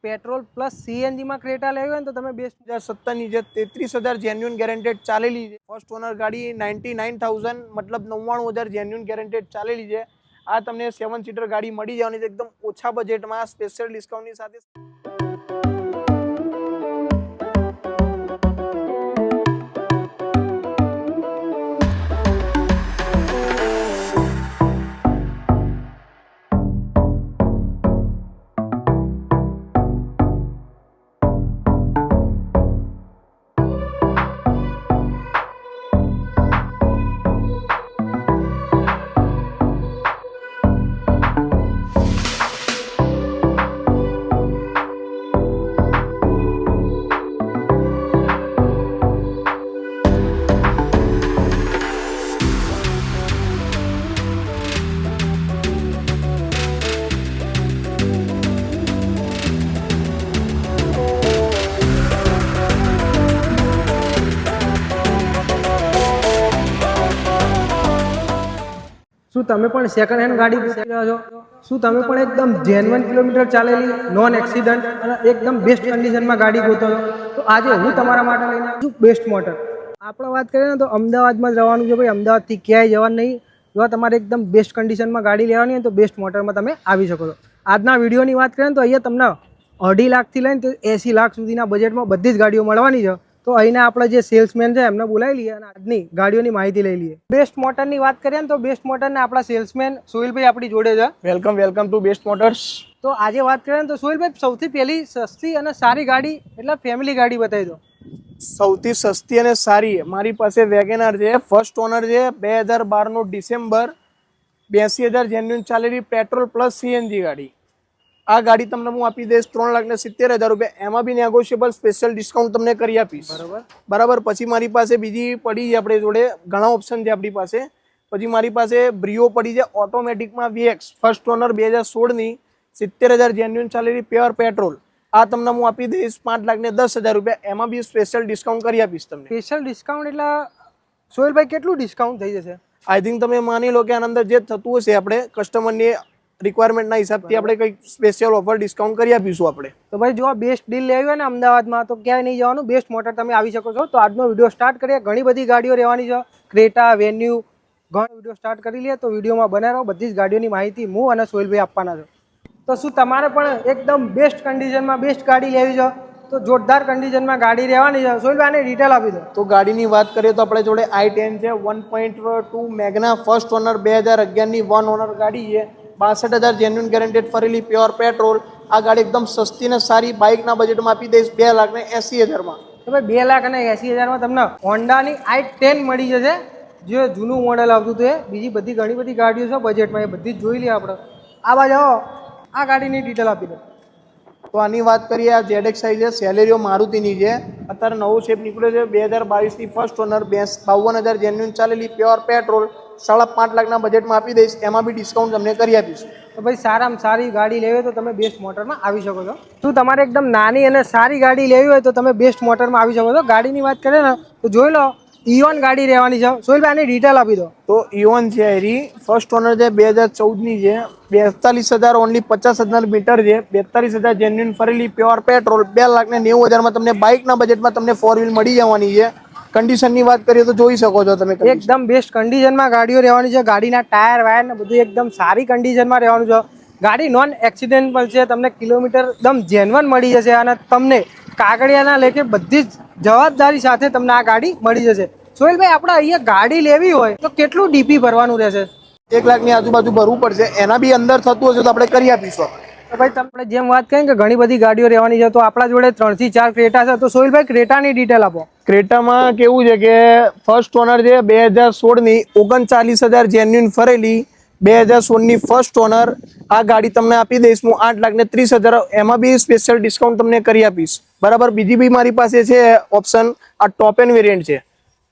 Petrol plus સીએનજીમાં Creta લેવી હોય ને તો તમે બેસ્ટ હજાર સત્તરની જે તેત્રીસ હજાર જેન્યુન ગેરંટેડ ચાલેલી છે. ફર્સ્ટ ઓનર ગાડી નાઇન્ટી નાઇન થાઉઝન્ડ મતલબ નવ્વાણું હજાર જેન્યુન ગેરેન્ટેડ ચાલેલી છે. આ તમને સેવન સીટર ગાડી મળી જવાની છે. એકદમ ઓછા બજેટમાં સ્પેશિયલ ડિસ્કાઉન્ટની સાથે. તમે પણ સેકન્ડ હેન્ડ ગાડી રહ્યા છો. શું તમે પણ એકદમ જેન્યુઅન કિલોમીટર ચાલેલી નોન એક્સિડન્ટ અને એકદમ બેસ્ટ કન્ડિશનમાં ગાડી ગોતો છો? તો આજે હું તમારા માટે લઈને છું બેસ્ટ મોટર આપણે વાત કરીએ ને તો અમદાવાદમાં જ રહેવાનું છે ભાઈ. અમદાવાદથી ક્યાંય જવાનું નહીં. જો તમારે એકદમ બેસ્ટ કન્ડિશનમાં ગાડી લેવાની હોય તો બેસ્ટ મોટરમાં તમે આવી શકો છો. આજના વિડીયોની વાત કરીએ ને તો અહીંયા તમને અઢી લાખથી લઈને એંસી લાખ સુધીના બજેટમાં બધી જ ગાડીઓ મળવાની છે. તો અહીંના આપણે જે સેલ્સમેન છે એમને બોલાવી લઈએ અને આજની ગાડીઓની માહિતી લઈ લઈએ. બેસ્ટ મોટરની વાત કરીએ ને તો બેસ્ટ મોટરના આપણા સેલ્સમેન સોહિલભાઈ આપણી જોડે છે. Welcome welcome to best motors. તો આજે વાત કરીએ ને તો સોહિલભાઈ સૌથી પહેલી સસ્તી અને સારી ગાડી એટલે ફેમિલી ગાડી બતાવી દો. સૌથી સસ્તી અને સારી. મારી પાસે વેગેનાર છે ફર્સ્ટ ઓનર છે બે હજાર બારનો ડિસેમ્બર બ્યાસી હજાર જેન્યુન ચાલેલી પેટ્રોલ પ્લસ સીએનજી ગાડી. આ ગાડી તમને હું આપી દઈશ ત્રણ લાખ ને સિત્તેર હજાર રૂપિયા. એમાં બી નેગોશિયેબલ સ્પેશિયલ ડિસ્કાઉન્ટ તમને કરી આપીશ. બરાબર. બરાબર? પછી મારી પાસે બીજી પડી છે આપણે જોડે. ઘણા ઓપ્શન છે આપણી પાસે. પછી મારી પાસે બ્રિયો પડી છે ઓટોમેટિકમાં વીએક્સ ફર્સ્ટ ઓનર બે હજાર સોળની સિત્તેર હજાર જેન્યુન ચાલેલી પ્યોર પેટ્રોલ આ તમને હું આપી દઈશ પાંચ લાખ ને દસ હજાર રૂપિયા. એમાં બી સ્પેશિયલ ડિસ્કાઉન્ટ કરી આપીશ તમને. સ્પેશિયલ ડિસ્કાઉન્ટ એટલે સોહેલભાઈ કેટલું ડિસ્કાઉન્ટ થઈ જશે? આઈ થિંક તમે માની લો કે આના અંદર જે થતું હશે આપણે કસ્ટમરની રિક્વાયરમેન્ટના હિસાબથી આપણે કંઈક સ્પેશિયલ ઓફર ડિસ્કાઉન્ટ કરી આપીશું આપણે. તો ભાઈ જો બેસ્ટ ડીલ લેવી હોય ને અમદાવાદમાં તો ક્યાંય નહીં જવાનું. બેસ્ટ મોટર તમે આવી શકો છો. તો આજનો વીડિયો સ્ટાર્ટ કરીએ. ઘણી બધી ગાડીઓ રહેવાની છે. ક્રેટા વેન્યુ ઘણો વીડિયો સ્ટાર્ટ કરી લઈએ. તો વિડીયોમાં બને રહો બધી જ ગાડીઓની માહિતી હું અને સોહેલભાઈ આપવાના છે. તો શું તમારે પણ એકદમ બેસ્ટ કન્ડિશનમાં બેસ્ટ ગાડી લેવી છે? તો જોરદાર કન્ડિશનમાં ગાડી રહેવાની છે. સોહિલભાઈ આને ડિટેલ આપી દો. તો ગાડીની વાત કરીએ તો આપણે જોડે આઈ ટેન છે. One point two મેગના first owner બે હજાર અગિયારની વન ઓનર ગાડી છે. બાસઠ હજાર જેન્યુન ગેરંટેડ ફરેલી પ્યોર પેટ્રોલ આ ગાડી એકદમ સસ્તી ને સારી બાઇકના બજેટમાં આપી દઈશ બે લાખ ને એંસી હજારમાં. તમે બે લાખ અને એંસી હજારમાં તમને હોન્ડાની આઈ ટેન મળી જશે. જે જૂનું મોડેલ આવતું હતું એ. બીજી બધી ઘણી બધી ગાડીઓ છે બજેટમાં એ બધી જ જોઈ લઈએ આપણે. આ બાજુ આવો. આ ગાડીની ડિટેલ આપી દો. તો આની વાત કરીએ આ ZX આઈ છે સેલેરીઓ મારુતિની છે. અત્યારે નવો શેપ નીકળ્યો છે. બે હજાર બાવીસની ફર્સ્ટ ઓનર બેસ બાવન હજાર જેન્યુન ચાલેલી પ્યોર પેટ્રોલ સાડા પાંચ લાખના બજેટમાં આપી દઈશ એમાં બી ડિસ્કાઉન્ટ તમને કરી આપીશ. તો ભાઈ સારામાં સારી ગાડી લેવી તો તમે બેસ્ટ મોટરમાં આવી શકો છો. શું તમારે એકદમ નાની અને સારી ગાડી લેવી હોય તો તમે બેસ્ટ મોટરમાં આવી શકો છો. ગાડીની વાત કરીએ ને તો જોઈ લો ઇઓન ગાડી રહેવાની છે. સોહિલભાઈ આની ડિટેલ આપી દો. તો ઇઓન છે એરી ફર્સ્ટ ઓનર છે બે હજાર ચૌદની છે. બેતાલીસ હજાર ઓનલી પચાસ હજાર મીટર છે. બેતાલીસ હજાર જેન્યુન ફરેલી પ્યોર પેટ્રોલ બે લાખ ને નેવું હજારમાં તમને બાઇકના બજેટમાં તમને ફોર વ્હીલ મળી જવાની છે. કન્ડિશનની વાત કરીએ તો જોઈ શકો છો તમે એકદમ બેસ્ટ કન્ડિશનમાં ગાડીઓ રહેવાની છે ગાડીના ટાયર વાયર ને બધું એકદમ સારી કન્ડિશનમાં રહેવાનું છે. ગાડી નોન એક્સિડેન્ટલ છે તમને કિલોમીટર એકદમ જેન્યુઅન મળી જશે અને તમને કાગળિયાના લેખે બધી જ જવાબદારી સાથે તમને આ ગાડી મળી જશે. સોહેલભાઈ આપણે અહીંયા ગાડી લેવી હોય તો કેટલું ડીપી ભરવાનું રહેશે? એક લાખની આજુબાજુ ભરવું પડશે એના બી અંદર થતું હશે તો આપણે કરી આપીશું. ભાઈ તમને જેમ વાત કરી કે ઘણી બધી ગાડીઓ રહેવાની છે તો આપણા જોડે ત્રણથી ચાર ક્રેટા છે. તો સોહિલભાઈ ક્રેટાની ડિટેલ આપો. ક્રેટામાં કેવું છે કે ફર્સ્ટ ઓનર છે બે હજાર સોળની ઓગણચાલીસ હજાર જેન્યુન ફરેલી બે હજાર સોળની ફર્સ્ટ ઓનર આ ગાડી તમને આપી દઈશ. હું આઠ લાખ ને ત્રીસ હજાર એમાં બી સ્પેશિયલ ડિસ્કાઉન્ટ તમને કરી આપીશ. બરાબર? બીજી બી મારી પાસે છે ઓપ્શન આ ટોપ એન વેરિયન્ટ છે.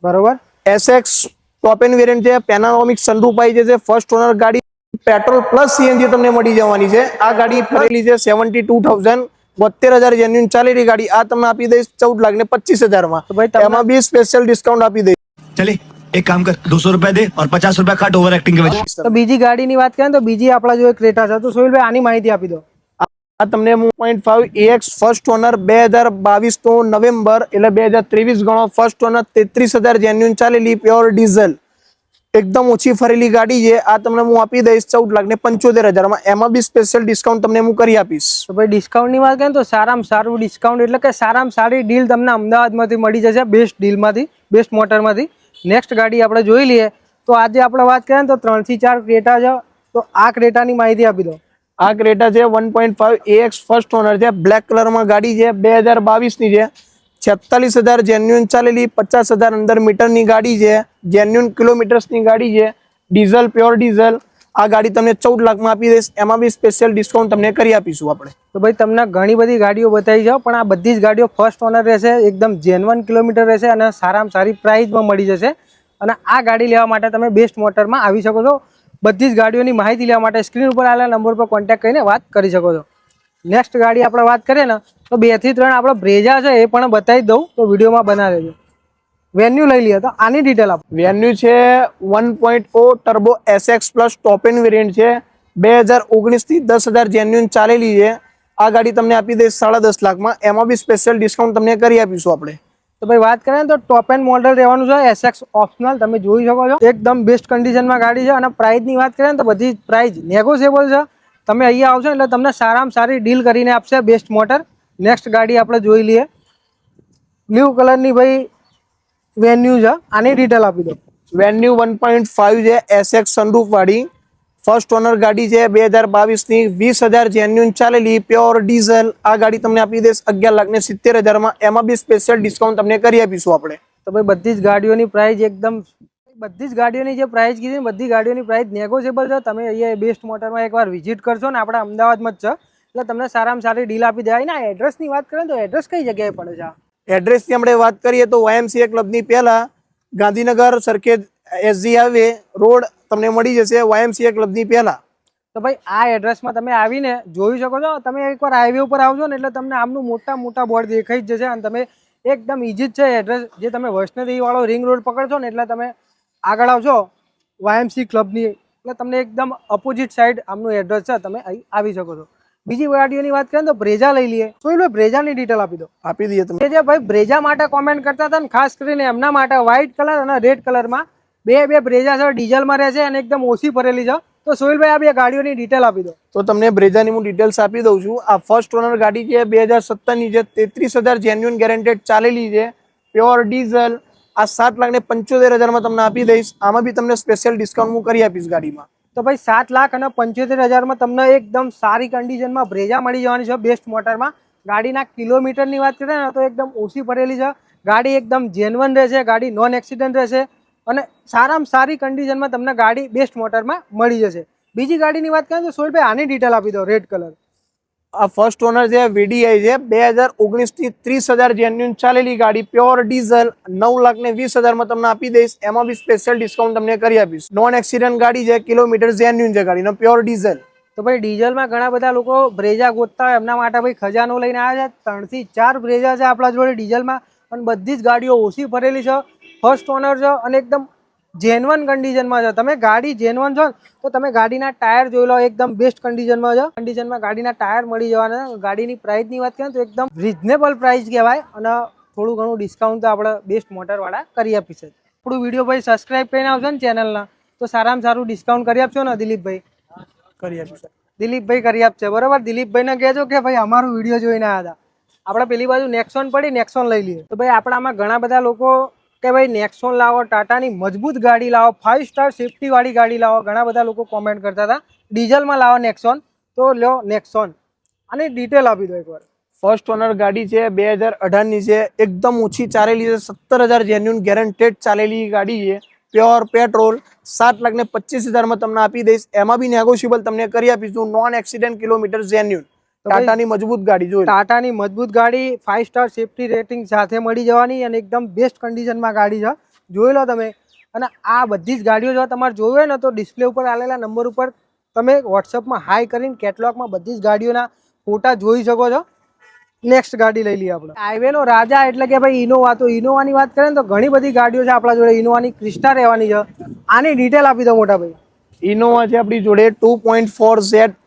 બરાબર? એસએક્સ ટોપ એન વેરિયન્ટ છે. પેનારોમિક સનરૂફ આવી જશે ફર્સ્ટ ઓનર ગાડી પેટ્રોલ પ્લસ સીએનજી તમને મળી જવાની છે. આ ગાડી ફરેલી છે સેવન્ટી ટુ થાઉઝન્ડ. બોતેર હજાર જેન્યુન ચાલી રહી ગાડી. આ તમને આપી દઈશ ચૌદ લાખ ને પચીસ હજારમાં. એમાં બી સ્પેશિયલ ડિસ્કાઉન્ટ આપી દઈશ. ચલે એક કામ કર દોસો રૂપિયા દે ઓર પચાસ રૂપિયા ખાટ ઓવર એક્ટિંગ તો બીજી ગાડીની વાત કરીએ તો બીજી આપણા જો એક ક્રેટા છે. તો સોહિલભાઈ આની માહિતી આપી દો. આ તમને હું point five AX first owner બે હજાર બાવીસનો નવેમ્બર એટલે બે હજાર ત્રેવીસ ગણો ફર્સ્ટ ઓનર તેત્રીસ હજાર જેન્યુન ચાલેલી પ્યોર ડીઝલ એકદમ ઓછી ફરેલી ગાડી છે. આ તમને હું આપી દઈશ ચૌદ લાખ ને પંચોતેર હજારમાં. એમાં બી સ્પેશિયલ ડિસ્કાઉન્ટ તમને હું કરી આપીશ. તો ભાઈ ડિસ્કાઉન્ટની વાત કરીએ તો સારામાં સારું ડિસ્કાઉન્ટ એટલે કે સારામાં સારી ડીલ તમને અમદાવાદમાંથી મળી જશે બેસ્ટ ડીલમાંથી બેસ્ટ મોટરમાંથી નેક્સ્ટ ગાડી આપણે જોઈ લઈએ. તો આજે આપણે વાત કરીએ ને તો ત્રણથી ચાર ક્રેટા છે. તો આ ક્રેટાની માહિતી આપી દો. આ ક્રેટા છે one point five X first owner છે. બ્લેક કલરમાં ગાડી છે. બે હજાર બાવીસની છે. છેતાલીસ હજાર જેન્યુન ચાલેલી, પચાસ હજાર અંદર મીટરની ગાડી છે જેન્યુન કિલોમીટર્સની ગાડી છે ડીઝલ પ્યોર ડીઝલ આ ગાડી તમને ચૌદ લાખમાં આપી દઈશ, એમાં બી સ્પેશિયલ ડિસ્કાઉન્ટ તમને કરી આપીશું આપણે. તો ભાઈ, તમને ઘણી બધી ગાડીઓ બતાવી જાઓ પણ આ બધી જ ગાડીઓ ફર્સ્ટ ઓનર રહેશે, એકદમ જેન્યુન કિલોમીટર રહેશે અને સારામાં સારી પ્રાઇઝમાં મળી જશે. અને આ ગાડી લેવા માટે તમે બેસ્ટ મોટરમાં આવી શકો છો. બધી જ ગાડીઓની માહિતી લેવા માટે સ્ક્રીન ઉપર આવેલા નંબર પર કોન્ટેક્ટ કરીને વાત કરી શકો છો. નેક્સ્ટ ગાડી આપણે વાત કરીએ ને તો બેથી ત્રણ આપણે બ્રેજા છે એ પણ બતાવી દઉં તો વિડીયોમાં બનાવી દેજો. વેન્યુ લઈ લઈએ તો આની ડિટેલ આપ. વેન્યુ છે one point O turbo SX plus top end variant છે. બે હજાર ઓગણીસથી દસ હજાર જેન્યુન ચાલેલી છે. આ ગાડી તમને આપી દઈશ સાડા દસ લાખમાં. એમાં બી સ્પેશિયલ ડિસ્કાઉન્ટ તમને કરી આપીશું આપણે. તો ભાઈ વાત કરીએ ને તો ટોપ એન્ડ મોડલ રહેવાનું છે એસએક્સ ઓપ્શનલ તમે જોઈ શકો છો. એકદમ બેસ્ટ કન્ડિશનમાં ગાડી છે અને પ્રાઇસની વાત કરીએ તો બધી પ્રાઇસ નેગોશિયેબલ છે. તમે અહીંયા આવશો એટલે તમને સારામાં સારી ડીલ કરીને આપશે બેસ્ટ મોટર. નેક્સ્ટ ગાડી આપણે જોઈ લઈએ. બ્લુ કલરની ભાઈ વેન્યુ છે. આની ડિટેલ આપી દો. વેન્યુ વન પોઈન્ટ ફાઈવ છે એસએક્સ સનરૂફવાળી ફર્સ્ટ ઓનર ગાડી છે બે હજાર બાવીસની વીસ હજાર જેન્યુન ચાલેલી પ્યોર ડીઝલ આ ગાડી તમને આપી દઈશ અગિયાર લાખને સિત્તેર હજારમાં. એમાં બી સ્પેશિયલ ડિસ્કાઉન્ટ તમને કરી આપીશું આપણે. તો ભાઈ બધી જ ગાડીઓની પ્રાઇસ એકદમ બધી જ ગાડીઓની જે પ્રાઇસ કીધી ને બધી ગાડીઓની પ્રાઇસ નેગોશિયેબલ છે. તમે અહીંયા બેસ્ટ મોટરમાં એકવાર વિઝિટ કરશો ને આપણા અમદાવાદમાં જ છે. એટલે તમને સારામાં સારી ડીલ આપી દેવાય. ને એડ્રેસની વાત કરીએ તો એડ્રેસ કઈ જગ્યાએ પડે છે? એડ્રેસની આપણે વાત કરીએ તો વાયએમસીએ ક્લબની પહેલાં Gandhinagar Sarkhej SG highway road તમને મળી જશે વાયએમસીએ ક્લબની પહેલા. તો ભાઈ આ એડ્રેસમાં તમે આવીને જોઈ શકો છો. તમે એકવાર હાઈવે ઉપર આવજો ને એટલે તમને આમનું મોટા મોટા બોર્ડ દેખાઈ જ જશે અને તમે એકદમ ઇઝી જ છે એડ્રેસ જે તમે વૈષ્ણોદેવીવાળો રિંગ રોડ પકડશો ને એટલે તમે આગળ આવશો વાયએમસી ક્લબની એટલે તમને એકદમ અપોઝિટ સાઈડ આમનું એડ્રેસ છે તમે અહીં આવી શકો છો. બીજી ગાડીઓની વાત કરીએ તો બ્રેઝા લઈ લઈએ. તો એ બ્રેજાની ડિટેલ આપી દો. આપી દઈએ તમે જે ભાઈ બ્રેજા માટે કોમેન્ટ કરતા હતા ને ખાસ કરીને એમના માટે વ્હાઇટ કલર અને રેડ કલરમાં બે બે બ્રેઝા છે ડીઝલમાં રહેશે અને એકદમ ઓછી ભરેલી છે. તો સોહિલભાઈ આ બે ગાડીઓની ડિટેલ આપી દો. તો તમને બ્રેજાની હું ડિટેલ્સ આપી દઉં છું. આ ફર્સ્ટ ઓનર ગાડી છે બે હજાર સત્તરની છે તેત્રીસ હજાર જેન્યુન ગેરેન્ટેડ ચાલેલી છે. પ્યોર ડીઝલ આ સાત લાખ ને પંચોતેર હજારમાં તમને આપી દઈશ. આમાં બી તમને સ્પેશિયલ ડિસ્કાઉન્ટ હું કરી આપીશ ગાડીમાં. તો ભાઈ સાત લાખ અને પંચોતેર હજારમાં તમને એકદમ સારી કન્ડિશનમાં બ્રેજા મળી જવાની છે બેસ્ટ મોટરમાં ગાડીના કિલોમીટરની વાત કરીએ ને તો એકદમ ઓછી પડેલી છે. ગાડી એકદમ જેનવન રહેશે, ગાડી નોન એક્સિડન્ટ રહેશે અને સારામાં સારી કન્ડિશનમાં તમને ગાડી બેસ્ટ મોટરમાં મળી જશે. બીજી ગાડીની વાત કરીએ તો સોલભાઈ આની ડિટેલ આપી દો રેડ કલર આ ફર્સ્ટ ઓનર છે વીડીઆઈ છે, બે હજાર ઓગણીસથી ત્રીસ હજાર જેન્યુન ચાલેલી ગાડી પ્યોર ડીઝલ નવ લાખ ને વીસ હજારમાં તમને આપી દઈશ. એમાં બી સ્પેશિયલ ડિસ્કાઉન્ટ તમને કરી આપીશ. નોન એક્સિડન્ટ ગાડી છે, કિલોમીટર જેન્યુન છે ગાડીનો પ્યોર ડીઝલ તો ભાઈ ડીઝલમાં ઘણા બધા લોકો બ્રેજા ગોતતા હોય, એમના માટે ભાઈ ખજાનો લઈને આવ્યા છે. ત્રણથી ચાર બ્રેજા છે આપણા જોડે ડીઝલમાં અને બધી જ ગાડીઓ ઓછી ભરેલી છે. ફર્સ્ટ ઓનર છે અને એકદમ જેન્વન કન્ડિશનમાં છે તમે ગાડી જેન્વન છો તો તમે ગાડીના ટાયર જોઈ લો એકદમ બેસ્ટ કન્ડિશનમાં છે કન્ડિશનમાં ગાડીના ટાયર મળી જવાના. ગાડીની પ્રાઇસની વાત કરીએ તો એકદમ રિઝનેબલ પ્રાઇસ કહેવાય અને થોડું ઘણું ડિસ્કાઉન્ટ તો આપણે બેસ્ટ મોટરવાળા કરી આપીશ થોડું આપણું વીડિયો ભાઈ સબસ્ક્રાઇબ કરીને આવશો ને ચેનલના તો સારામાં સારું ડિસ્કાઉન્ટ કરી આપશો ને દિલીપભાઈ? કરી આપશે દિલીપભાઈ કરી આપશે. બરાબર? દિલીપભાઈને કહેજો કે ભાઈ અમારું વીડિયો જોઈને આવ્યા હતા. આપણે પેલી બાજુ નેક્સોન પડી નેક્સોન લઈ લઈએ. તો ભાઈ આપણામાં ઘણા બધા લોકો કે ભાઈ નેક્સોન લાવો ટાટાની મજબૂત ગાડી લાવો ફાઇવ સ્ટાર સેફ્ટીવાળી ગાડી લાવો. ઘણા બધા લોકો કોમેન્ટ કરતા હતા. ડીઝલમાં લાવો નેક્સોન તો લો નેક્સોન અને ડિટેલ આપી દો એકવાર. ફર્સ્ટ ઓનર ગાડી છે, બે હજાર અઢારની છે. એકદમ ઓછી ચાલેલી છે. સત્તર હજાર જેન્યુન ગેરંટેડ ચાલેલી ગાડી છે. પ્યોર પેટ્રોલ સાત લાખ ને પચીસ હજારમાં તમને આપી દઈશ. એમાં બી નેગોશિયેબલ તમને કરી આપીશું. નોન એક્સિડન્ટ કિલોમીટર જેન્યુન ટાટાની મજબૂત ગાડી જોઈએ ટાટાની મજબૂત ગાડી ફાઇવ સ્ટાર સેફટી રેટિંગ સાથે મળી જવાની અને એકદમ બેસ્ટ કન્ડિશનમાં ગાડી છે. જોઈ લો તમે. અને આ બધી જ ગાડીઓ જો તમારે જોવી હોય ને તો ડિસ્પ્લે ઉપર આવેલા નંબર ઉપર તમે વોટ્સઅપમાં હાઈ કરીને કેટલોગમાં બધી જ ગાડીઓના ફોટા જોઈ શકો છો. નેક્સ્ટ ગાડી લઈ લઈએ આપણે. હાઈવેનો રાજા એટલે કે ભાઈ ઇનોવા તો ઇનોવાની વાત કરીએ તો ઘણી બધી ગાડીઓ છે આપણા જોડે. ઇનોવાની ક્રિસ્ટા રહેવાની છે. આની ડિટેલ આપી દો મોટા ભાઈ. ઇનોવા છે આપણી જોડે two point four Z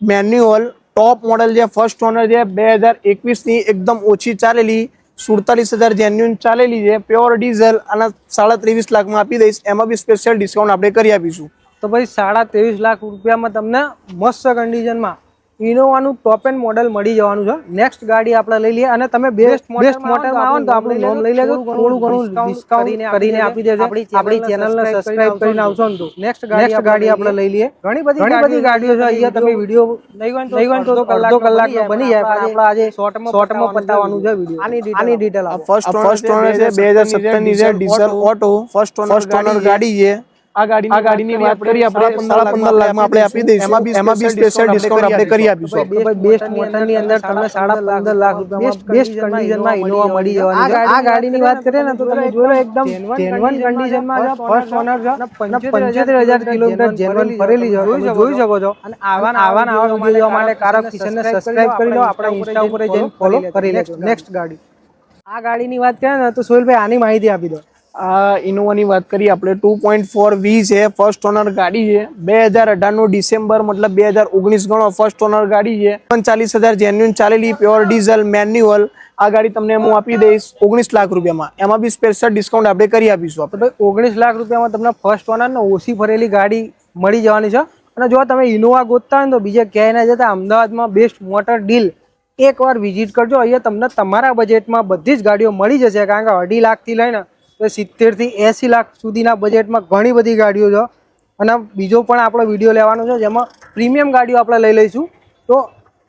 manual top model જે ફર્સ્ટ ઓનર છે બે હજાર એકવીસની એકદમ ઓછી ચાલેલી, સુડતાલીસ હજાર જેન્યુન ચાલેલી છે પ્યોર ડીઝલ અને સાડા ત્રેવીસ લાખમાં આપી દઈશ. એમાં બી સ્પેશિયલ ડિસ્કાઉન્ટ આપણે કરી આપીશું. તો ભાઈ સાડા ત્રેવીસ લાખ રૂપિયામાં તમને મસ્ત કન્ડિશનમાં ઇનોવાનું ટોપ એન્ડ મોડલ મળી જવાનું છે. નેક્સ્ટ ગાડી આપણે લઈ લઈએ અને તમે બેસ્ટ બેસ્ટ મોડલમાં આવો ને તો આપણું નામ લઈ લેજો. થોડું ઘણું ડિસ્કાઉન્ટ કરીને આપી દેજો. આપણી ચેનલને સબસ્ક્રાઇબ કરીને આવશો ને તો. નેક્સ્ટ ગાડી ગાડી આપણે લઈ લઈએ. ઘણી બધી ઘણી બધી ગાડીઓ છે. અહીંયા તમે વીડિયો નહીં હોય ને તો અડધો કલાકનો બની જાય. પણ આપણે આજે શોર્ટમાં શોર્ટમાં પતાવવાનું છે વીડિયો આની આની ડિટેલ ફર્સ્ટ ફર્સ્ટ ઓનર છે બે હજાર સત્તરની છે ડીઝલ ઓટો ફર્સ્ટ ઓનર ગાડી છે. આ ગાડી આ ગાડીની વાત કરીએ આપણે સાડા પંદર લાખમાં આપણે આપી દઈશું. એમાં બી એમાં બી સ્પેશિયલ ડિસ્કાઉન્ટ આપણે કરી આપીશું. બેસ્ટ મોટરની અંદર તમને સાડા પંદર લાખ રૂપિયામાં બેસ્ટ કન્ડિશનમાં ઇનોવા મળી જવાની. આ ગાડીની વાત કરીએ ને તો તમે જોઈ લો એકદમ જેન્યુઅન કન્ડિશનમાં છે ફર્સ્ટ ઓનર છે અને પંચોતેર હજાર કિલોમીટર જેન્યુઅન ફરેલી છે તમે જોઈ શકો છો. અને આવા આવા આવા વીડિયો જોવા માટે કારક કિશનને સબસ્ક્રાઇબ કરી લો. આપણા ઇન્સ્ટા ઉપર જઈને ફોલો કરી નેક્સ્ટ ગાડી. આ ગાડીની વાત કરીએ ને તો સોહેલભાઈ આની માહિતી આપી દો આ ઇનોવાની વાત કરીએ, આપણે ટુ પોઈન્ટ ફોર વી છે ફર્સ્ટ ઓનર ગાડી છે. બે હજાર અઢારનું ડિસેમ્બર, મતલબ બે હજાર ઓગણીસ ગણો ફર્સ્ટ ઓનર ગાડી છે. ઓગણચાલીસ હજાર જેન્યુન ચાલેલી પ્યોર ડીઝલ મેન્યુઅલ આ ગાડી તમને હું આપી દઈશ ઓગણીસ લાખ રૂપિયામાં. એમાં બી સ્પેશિયલ ડિસ્કાઉન્ટ આપણે કરી આપીશું આપણે. ઓગણીસ લાખ રૂપિયામાં તમને ફર્સ્ટ ઓનર ને ઓછી ફરેલી ગાડી મળી જવાની છે. અને જો તમે ઇનોવા ગોતતા હોય તો બીજે ક્યાંય ના જતા, અમદાવાદમાં બેસ્ટ મોટર ડીલ એકવાર વિઝિટ કરજો. અહીંયા તમને તમારા બજેટમાં બધી જ ગાડીઓ મળી જશે. કારણ કે અઢી લાખથી લઈને તો સિત્તેરથી એંસી લાખ સુધીના બજેટમાં ઘણી બધી ગાડીઓ છે. અને બીજો પણ આપણો વીડિયો લેવાનો છે, જેમાં પ્રીમિયમ ગાડીઓ આપણે લઈ લઈશું. તો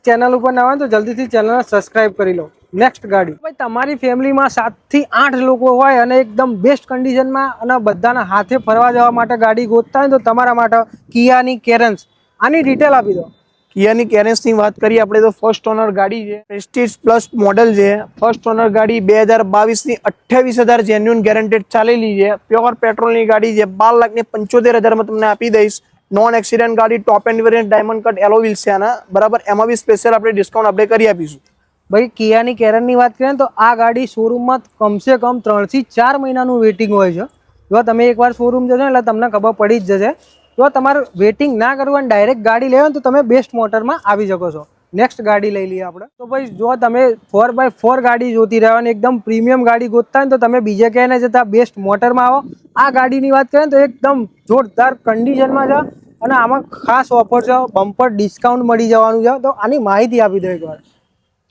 ચેનલ ઉપર ના તો જલ્દીથી ચેનલને સબસ્ક્રાઈબ કરી લો. નેક્સ્ટ ગાડી. ભાઈ, તમારી ફેમિલીમાં સાતથી આઠ લોકો હોય અને એકદમ બેસ્ટ કન્ડિશનમાં અને બધાના હાથે ફરવા જવા માટે ગાડી ગોતતા હોય તો તમારા માટે કિયાની કેરન્સ. આની ડિટેલ આપી દો. કિયાની કેરેન્સની વાત કરીએ, આપણે તો ફર્સ્ટ ઓનર ગાડી છે. પ્રેસ્ટીજ પ્લસ મોડલ છે. ફર્સ્ટ ઓનર ગાડી બે હજાર બાવીસની અઠ્યાવીસ હજાર જેન્યુન ગેરંટેડ ચાલેલી છે. પ્યોર પેટ્રોલની ગાડી છે. બાર લાખની પંચોતેર હજારમાં તમને આપી દઈશ. નોન એક્સિડન્ટ ગાડી top end variant diamond cut alloy છે આના. બરાબર? એમાં બી સ્પેશિયલ આપણે ડિસ્કાઉન્ટ આપણે કરી આપીશું. ભાઈ, કિયાની કેરનની વાત કરીએ તો આ ગાડી શોરૂમમાં કમસે કમ ત્રણથી ચાર મહિનાનું વેઇટિંગ હોય છે. જો તમે એકવાર શોરૂમ જશો એટલે તમને ખબર પડી જ જશે. જો તમારે વેટિંગ ના કરવું અને ડાયરેક્ટ ગાડી લેવો તો તમે બેસ્ટ મોટરમાં આવી શકો છો. નેક્સ્ટ ગાડી લઈ લઈએ આપણે. તો ભાઈ, જો તમે ફોર બાય ફોર ગાડી જોતી રહેવાની એકદમ પ્રીમિયમ ગાડી ગોતતા ને, તો તમે બીજે ક્યાંય જતા બેસ્ટ મોટરમાં આવો. આ ગાડીની વાત કરીએ તો એકદમ જોરદાર કન્ડિશનમાં છે અને આમાં ખાસ ઓફર છે બમ્પર ડિસ્કાઉન્ટ મળી જવાનું છે. તો આની માહિતી આપી દો એકવાર.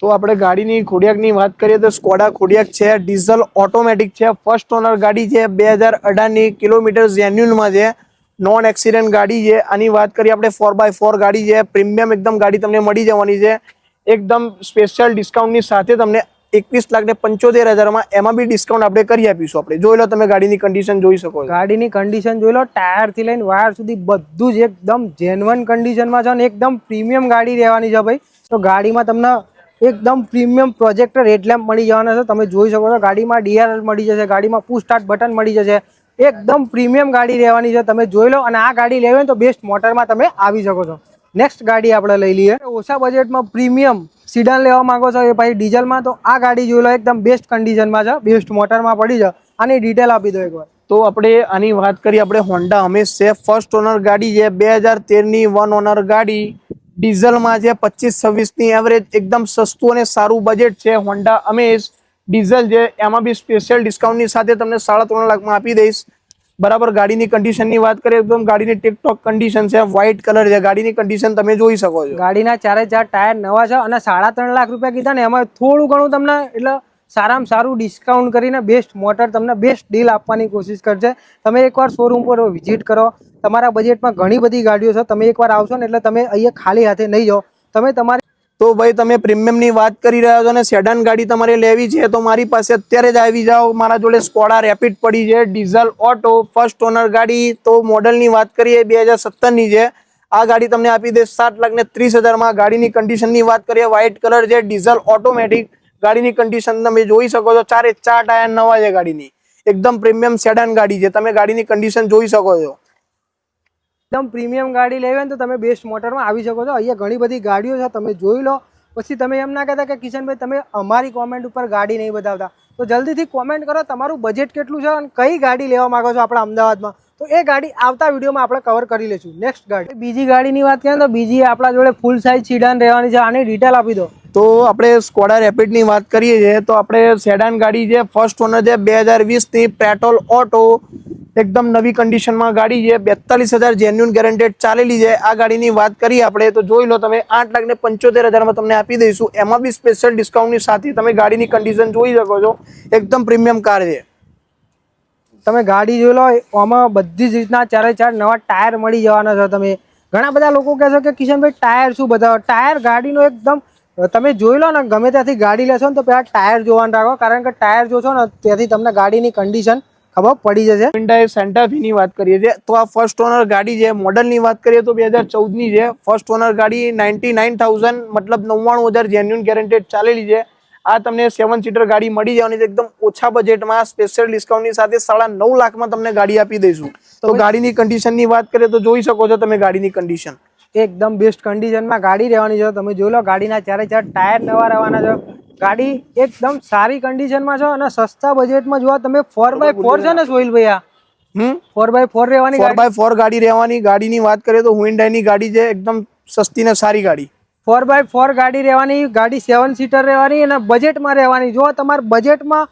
તો આપણે ગાડીની ખોડિયાકની વાત કરીએ તો સ્કોડા ખોડિયાક છે ડીઝલ ઓટોમેટિક છે ફર્સ્ટ ઓનર ગાડી છે, બે હજાર અઢારની કિલોમીટર જેન્યુનમાં છે. નોન એક્સિડન્ટ ગાડી છે. આની વાત કરીએ આપણે ફોર બાય ફોર ગાડી છે. પ્રીમિયમ એકદમ ગાડી તમને મળી જવાની છે. એકદમ સ્પેશિયલ ડિસ્કાઉન્ટની સાથે તમને એકવીસ લાખ ને પંચોતેર હજારમાં એમાં બી ડિસ્કાઉન્ટ આપણે કરી આપીશું આપણે. જોઈ લો તમે ગાડીની કન્ડિશન જોઈ શકો ગાડીની કન્ડિશન જોઈ લો ટાયરથી લઈને વાયર સુધી બધું જ એકદમ જેન્યુઅન કન્ડિશનમાં છે અને એકદમ પ્રીમિયમ ગાડી રહેવાની છે ભાઈ. તો ગાડીમાં તમને એકદમ પ્રીમિયમ પ્રોજેક્ટર હેડલેમ્પ મળી જવાના છે. તમે જોઈ શકો છો ગાડીમાં ડીઆરએલ મળી જશે, ગાડીમાં પુશ બટન મળી જશે. એકદમ પ્રીમિયમ ગાડી રહેવાની છે. તમે જોઈ લો અને આ ગાડી લેવી તો બેસ્ટ મોટરમાં તમે આવી શકો છો. નેક્સ્ટ ગાડી આપણે લઈ લઈએ. ઓછા બજેટમાં પ્રીમિયમ સિડાન લેવા માંગો છો એ ભાઈ ડીઝલમાં, તો આ ગાડી જોઈ લો, એકદમ બેસ્ટ કન્ડિશનમાં છે. બેસ્ટ મોટરમાં પડી છે. આની ડિટેલ આપી દો એકવાર. તો આપણે આની વાત કરીએ આપણે હોન્ડા હમેશ છે. ફર્સ્ટ ઓનર ગાડી છે, બે હજાર તેરની વન ઓનર ગાડી. ડીઝલમાં છે, પચીસ છવ્વીસની એવરેજ એકદમ સસ્તું અને સારું બજેટ છે હોન્ડા અમેઝ ડીઝલ છે એમાં બી સ્પેશિયલ ડિસ્કાઉન્ટની સાથે તમને સાડા ત્રણ લાખમાં આપી દઈશ. બરાબર, ગાડીની કન્ડિશનની વાત કરીએ એકદમ ગાડીની ટિકટોક કન્ડિશન છે વ્હાઇટ કલર છે. ગાડીની કન્ડિશન તમે જોઈ શકો છો. ગાડીના ચારે ચાર ટાયર નવા છે અને સાડા ત્રણ લાખ રૂપિયા કીધા ને, એમાં થોડું ઘણું તમને એટલે સારામાં સારું ડિસ્કાઉન્ટ કરીને બેસ્ટ મોટર તમને બેસ્ટ ડીલ આપવાની કોશિશ કરશે. તમે એકવાર શોરૂમ પર વિઝિટ કરો. તમારા બજેટમાં ઘણી બધી ગાડીઓ છે. તમે એકવાર આવશો ને એટલે તમે અહીંયા ખાલી હાથે નહીં જાઓ. તમે તમારી તો ભાઈ તમે પ્રીમિયમની વાત કરી રહ્યા છો અને સેડાન ગાડી તમારે લેવી છે, તો મારી પાસે અત્યારે જ આવી જાઓ. મારા જોડે સ્કોડા રેપિડ પડી છે ડીઝલ ઓટો ફર્સ્ટ ઓનર ગાડી. તો મોડલની વાત કરીએ બે હજાર સત્તરની છે. આ ગાડી તમને આપી દે સાત લાખ ને ત્રીસ હજારમાં. ગાડીની કન્ડિશનની વાત કરીએ વ્હાઇટ કલર છે ડીઝલ ઓટોમેટિક ગાડીની કન્ડિશન તમે જોઈ શકો છો, ચારે ચાર ટાયર નવા છે ગાડીની. એકદમ પ્રીમિયમ સેડાન ગાડી છે. તમે ગાડીની કન્ડિશન જોઈ શકો છો. એકદમ પ્રીમિયમ ગાડી લેવી હોય તો તમે બેસ્ટ મોટરમાં આવી શકો છો. અહીંયા ઘણી બધી ગાડીઓ છે, તમે જોઈ લો. પછી તમે એમ ના કહેતા કે કિશનભાઈ, તમે અમારી કોમેન્ટ ઉપર ગાડી નહીં બતાવતા. તો જલ્દીથી કોમેન્ટ કરો, તમારું બજેટ કેટલું છે અને કઈ ગાડી લેવા માંગો છો આપણા અમદાવાદમાં? તો એ ગાડી આવતા વિડીયોમાં આપણે કવર કરી લઈશું નેક્સ્ટ ગાડી. બીજી ગાડીની વાત કરીએ તો બીજી આપણા જોડે ફૂલ સાઇઝ સિડાન રહેવાની છે. આની ડિટેલ આપી દો. તો આપણે સ્કોડા રેપિડની વાત કરીએ છીએ, તો આપણે સેડાન ગાડી છે ફર્સ્ટ ઓનર છે, બે હજાર વીસની પેટ્રોલ ઓટો એકદમ નવી કન્ડિશનમાં ગાડી છે. બેતાલીસ હજાર જેન્યુન ગેરંટેડ ચાલેલી છે. આ ગાડીની વાત કરીએ આપણે, તો જોઈ લો તમે, આઠ લાખ ને પંચોતેર હજારમાં તમને આપી દઈશું. એમાં બી સ્પેશિયલ ડિસ્કાઉન્ટની સાથે તમે ગાડીની કન્ડિશન જોઈ શકો છો. એકદમ પ્રીમિયમ કાર છે. તમે ગાડી જોઈ લો, આમાં બધી જ રીતના ચારે ચાર નવા ટાયર મળી જવાના છો તમે. ઘણા બધા લોકો કહે છે કે, કિશનભાઈ, ટાયર શું બધા ટાયર ગાડીનો એકદમ, તમે જોઈ લો ને, ગમે ત્યાંથી ગાડી લેશો ને, તો પહેલાં ટાયર જોવાનું રાખો. કારણ કે ટાયર જોશો ને, ત્યાંથી તમને ગાડીની કન્ડિશન ખબર પડી જશે. Hyundai Santa Fe ની વાત કરીએ છીએ. તો આ ફર્સ્ટ ઓનર ગાડી છે મોડલની વાત કરીએ તો બે હજાર ચૌદની છે. ફર્સ્ટ ઓનર ગાડી નાઇન્ટી નાઇન થાઉઝન્ડ મતલબ નવ્વાણું હજાર જેન્યુન ગેરંટેડ ચાલેલી છે. આ તમને સેવન સીટર ગાડી મળી જવાની છે. એકદમ ઓછા બજેટમાં સ્પેશિયલ ડિસ્કાઉન્ટની સાથે સાડા નવ લાખમાં તમને ગાડી આપી દઈશું. તો ગાડીની કન્ડિશનની વાત કરીએ તો જોઈ શકો છો તમે ગાડીની કન્ડિશન એકદમ બેસ્ટ કન્ડિશનમાં ગાડી રહેવાની છે. તમે જોઈ લો ગાડીના ચારે ચાર ટાયર નવા રહેવાના છે. ગાડી એકદમ સારી કન્ડિશનમાં છે અને સસ્તા બજેટમાં જોવા તમે ફોર બાય ફોર છે ને સોહિલભાઈ આ હમ? ફોર બાય ફોર રહેવાની ફોર બાય ફોર ગાડી રહેવાની. ગાડીની વાત કરીએ તો હુઇન્ડાઈની ગાડી છે એકદમ સસ્તી ને સારી ગાડી. ફોર બાય ફોર ગાડી રહેવાની ગાડી સેવન સીટર રહેવાની અને બજેટમાં રહેવાની. જો તમારે બજેટમાં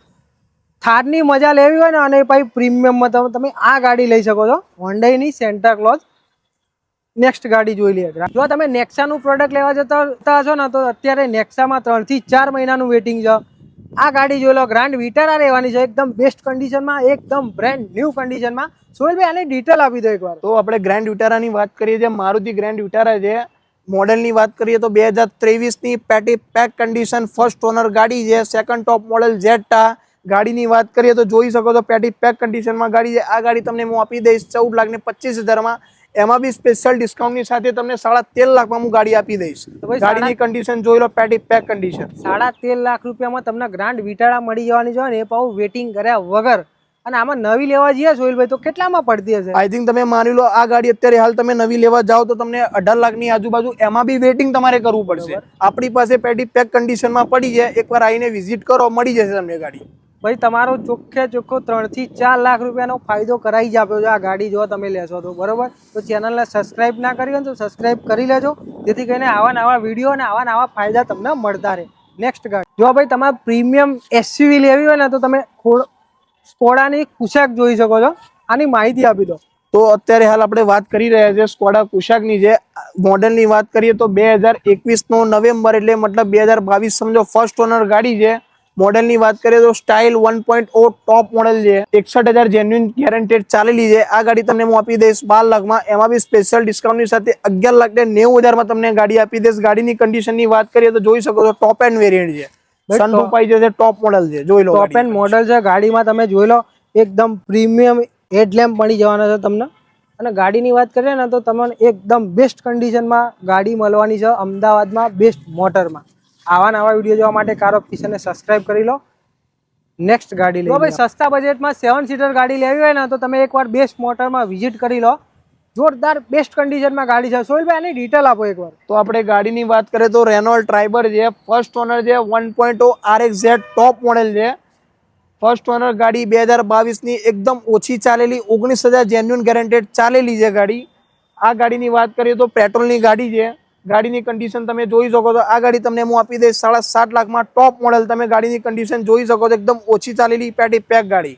થારની મજા લેવી હોય ને અને પછી પ્રીમિયમમાં તમે આ ગાડી લઈ શકો છો. હોન્ડાઈની સેન્ટા ક્લોઝ નેક્સ્ટ ગાડી જોઈ લઈએ જો તમે નેક્સાનું પ્રોડક્ટ લેવા જતા હશો ને, તો અત્યારે નેક્સામાં ત્રણથી ચાર મહિનાનું વેટિંગ છે. આ ગાડી જોઈ લો ગ્રાન્ડ વિટારા રહેવાની છે, એકદમ બેસ્ટ કન્ડિશનમાં એકદમ બ્રેન્ડ ન્યૂ કન્ડિશનમાં સોહેલભાઈ, આની ડિટેલ આપી દો એકવાર. તો આપણે ગ્રાન્ડ વિટારાની વાત કરીએ છીએ મારુતિ ગ્રેન્ડ વિટારા છે મોડેલની વાત કરીએ તો બે હજાર ત્રેવીસની પેટી પેક કન્ડિશન ફર્સ્ટ ઓનર ગાડી છે સેકન્ડ ટોપ મોડેલ ઝેટા ગાડીની વાત કરીએ તો જોઈ શકો તો પેટી પેક કન્ડિશનમાં ગાડી છે. આ ગાડી તમને હું આપી દઈશ, ચૌદ લાખ ને પચીસ હજારમાં. એમાં બી સ્પેશિયલ ડિસ્કાઉન્ટની સાથે તમને સાડા તેર લાખમાં હું ગાડી આપી દઈશ. ગાડીની કન્ડિશન જોઈ લો પેટી પેક કન્ડિશન સાડા તેર લાખ રૂપિયામાં તમને ગ્રાન્ડ વિટાળા મળી જવાની છે ને એ પાછું વેટિંગ કર્યા વગર. અને આમાં નવી લેવા જઈએ સોહિલભાઈ તો કેટલામાં પડતી હશે? આઈ થિંક તમે માની લો આ ગાડી અત્યારે હાલ તમે નવી લેવા જાઓ તો તમને અઢાર લાખની આજુબાજુ એમાં બી વેટિંગ તમારે કરવું પડશે. આપણી પાસે પેટી પેક કન્ડિશનમાં પડી જાય. એકવાર આવીને વિઝિટ કરો મળી જશે તમને ગાડી. ભાઈ, તમારો ચોખ્ખે ચોખ્ખો ત્રણથી ચાર લાખ રૂપિયાનો ફાયદો કરાવી જ આપ્યો છે. આ ગાડી જો તમે લેશો તો, બરોબર? તો ચેનલને સબસ્ક્રાઈબ ના કરી હોય તો સબસ્ક્રાઈબ કરી લેજો. જેથી કરીને આવા નવા વીડિયો અને આવા નવા ફાયદા તમને મળતા રહે. નેક્સ્ટ ગાડી. જો ભાઈ, તમારે પ્રીમિયમ એસયુવી લેવી હોય ને તો તમે સ્કોડાની કુશાક જોઈ શકો છો. આની માહિતી આપી દો. તો અત્યારે હાલ આપણે વાત કરી રહ્યા છીએ સ્કોડા કુશાકની જે મોડેલની વાત કરીએ તો બે હજાર એકવીસનો નવેમ્બર એટલે મતલબ બે હજાર બાવીસ સમજો ફર્સ્ટ ઓનર ગાડી છે. મોડેલની વાત કરીએ તો style one point O top model છે. એકસઠ હજાર જેન્યુન ગેરંટેડ ચાલેલી છે. આ ગાડી તમને હું આપી દઈશ બાર લાખમાં. એમાં બી સ્પેશિયલ ડિસ્કાઉન્ટની સાથે અગિયાર લાખ ને નેવું હજારમાં તમને ગાડી આપી દઈશ. ગાડીની કન્ડિશનની વાત કરીએ તો જોઈ શકો છો ટોપ એન્ડ વેરિયન્ટ છે. સનરૂફ આવી જશે ટોપ મોડેલ છે જોઈ લો ટોપ. એન્ડ મોડલ છે. ગાડીમાં તમે જોઈ લો એકદમ પ્રીમિયમ હેડલેમ્પ મળી જવાના છે તમને. અને ગાડીની વાત કરીએ ને તો તમને એકદમ બેસ્ટ કન્ડિશનમાં ગાડી મળવાની છે અમદાવાદમાં બેસ્ટ મોટરમાં આવા નવા વીડિયો જોવા માટે કારો કિશનને સબસ્ક્રાઇબ કરી લો. નેક્સ્ટ ગાડી લઈ ભાઈ સસ્તા બજેટમાં સેવન સીટર ગાડી લેવી હોય ને તો તમે એકવાર બેસ્ટ મોટરમાં વિઝિટ કરી લો. જોરદાર બેસ્ટ કન્ડિશનમાં ગાડી છે. સોહિલભાઈ એની ડિટેલ આપો એકવાર. તો આપણે ગાડીની વાત કરીએ તો રેનોલ્ડ ટ્રાઇબર છે. ફર્સ્ટ ઓનર છે. One point O R X Z top model છે. ફર્સ્ટ ઓનર ગાડી બે હજાર બાવીસની એકદમ ઓછી ચાલેલી ઓગણીસ હજાર જેન્યુન ગેરંટેડ ચાલેલી છે ગાડી. આ ગાડીની વાત કરીએ તો પેટ્રોલની ગાડી છે. ગાડીની કન્ડિશન તમે જોઈ શકો છો. આ ગાડી તમને હું આપી દઈશ. સાડા સાત લાખમાં ટોપ મોડેલ તમે ગાડીની કન્ડિશન જોઈ શકો છો. એકદમ ઓછી ચાલેલી પેટી પેક ગાડી.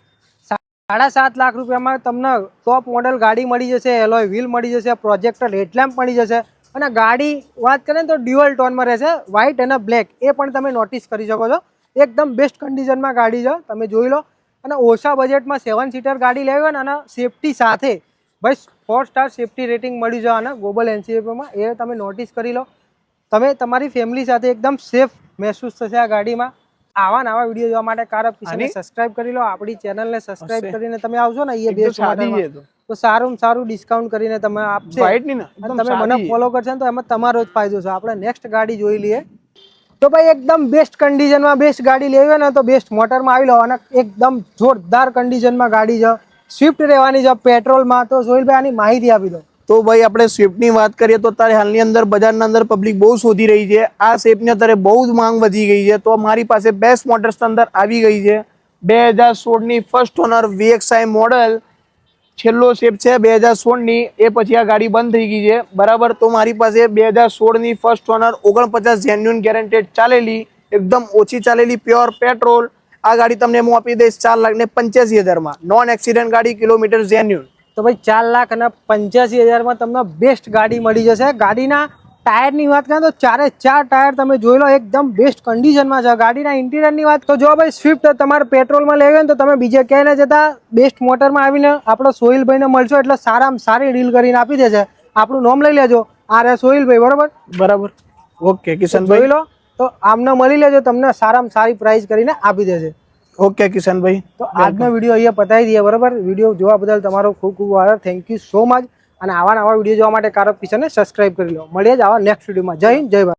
સાડા સાત લાખ રૂપિયામાં તમને ટોપ મોડેલ ગાડી મળી જશે એલોય વ્હીલ મળી જશે પ્રોજેક્ટર હેડલેમ્પ મળી જશે અને ગાડી વાત કરીએ તો ડ્યુઅલ ટોનમાં રહેશે વ્હાઇટ અને બ્લેક એ પણ તમે નોટિસ કરી શકો છો. એકદમ બેસ્ટ કન્ડિશનમાં ગાડી છે. તમે જોઈ લો. અને ઓછા બજેટમાં સેવન સીટર ગાડી લેવી હોય અને સેફટી સાથે. ભાઈ ફોર સ્ટાર સેફટી રેટિંગ મળી જવાનું ગ્લોબલ એનસીએફમાં એ તમે નોટિસ કરી લો. તમે તમારી ફેમિલી સાથે એકદમ સેફ મહેસૂસ થશે આ ગાડીમાં. આવા નવા વીડિયો જોવા માટે કાર કિશનને સબસ્ક્રાઇબ કરી લો. આપણી ચેનલને સબસ્ક્રાઇબ. કરીને તમે આવશો ને એ બેસ્ટ તો. સારું સારું ડિસ્કાઉન્ટ કરીને તમે આપશે. તમે મને ફોલો કરશો ને તો એમાં તમારો જ ફાયદો છે. આપણે નેક્સ્ટ ગાડી જોઈ લઈએ. તો ભાઈ એકદમ બેસ્ટ કન્ડિશનમાં બેસ્ટ ગાડી લેવી હોય ને તો બેસ્ટ મોટરમાં આવી લો અને એકદમ જોરદાર કન્ડિશનમાં ગાડી છે. સ્વિફ્ટ રહેવાની છે પેટ્રોલમાં, તો સોહિલભાઈ આની માહિતી આપી દો. તો ભાઈ આપણે સ્વિફ્ટની વાત કરીએ તો અત્યારે હાલની અંદર બજારના અંદર પબ્લિક બહુ શોધી રહી છે. આ શેપની અત્યારે બહુ જ માંગ વધી ગઈ છે. તો મારી પાસે બેસ્ટ મોટર્સ અંદર આવી ગઈ છે. બે હજાર સોળની ફર્સ્ટ ઓનર વીએક્સઆઈ મોડલ છેલ્લો શેપ છે બે હજાર સોળની, એ પછી આ ગાડી બંધ થઈ ગઈ છે. બરાબર, તો મારી પાસે બે હજાર સોળની ફર્સ્ટ ઓનર ઓગણપચાસ જેન્યુન ગેરંટેડ ચાલેલી, એકદમ ઓછી ચાલેલી પ્યોર પેટ્રોલ આ ગાડી તમને હું આપી દઈશ ચાર લાખ ને પંચ્યાસી હજારમાં. નોન એક્સિડન્ટ ગાડી કિલોમીટર જેન્યુન તો ભાઈ ચાર લાખ અને પંચ્યાસી હજારમાં તમને બેસ્ટ ગાડી મળી જશે. ગાડીના ટાયરની વાત કરીએ તો ચારે ચાર ટાયર તમે જોઈ લો એકદમ બેસ્ટ કન્ડિશનમાં છે. ગાડીના ઇન્ટિરિયરની વાત તો જો ભાઈ સ્વિફ્ટ તમારે પેટ્રોલમાં લેવી હોય તો તમે બીજે ક્યાંય જતા. બેસ્ટ મોટરમાં આવીને આપણો સોહિલભાઈને મળશો એટલે સારામાં સારી ડીલ કરીને આપી દેશે. આપણું નામ લઈ લેજો. આ રહે સોહિલભાઈ બરાબર? બરાબર. ઓકે કિશનભાઈ. લો. તો આમને મળી લેજો તમને સારામાં સારી પ્રાઇસ કરીને આપી દેશે ઓકે કિશનભાઈ. તો આજનો વીડિયો અહીંયા પતાવી દઈએ બરાબર? વીડિયો જોવા બદલ તમારો ખૂબ ખૂબ આભાર. થેન્ક યુ સો મચ અને આવા નવા વીડિયો જોવા માટે કારક કિશનને સબસ્ક્રાઇબ કરી લો. મળીએ જ આવા નેક્સ્ટ વિડીયોમાં જય હિન્દ જય ભારત.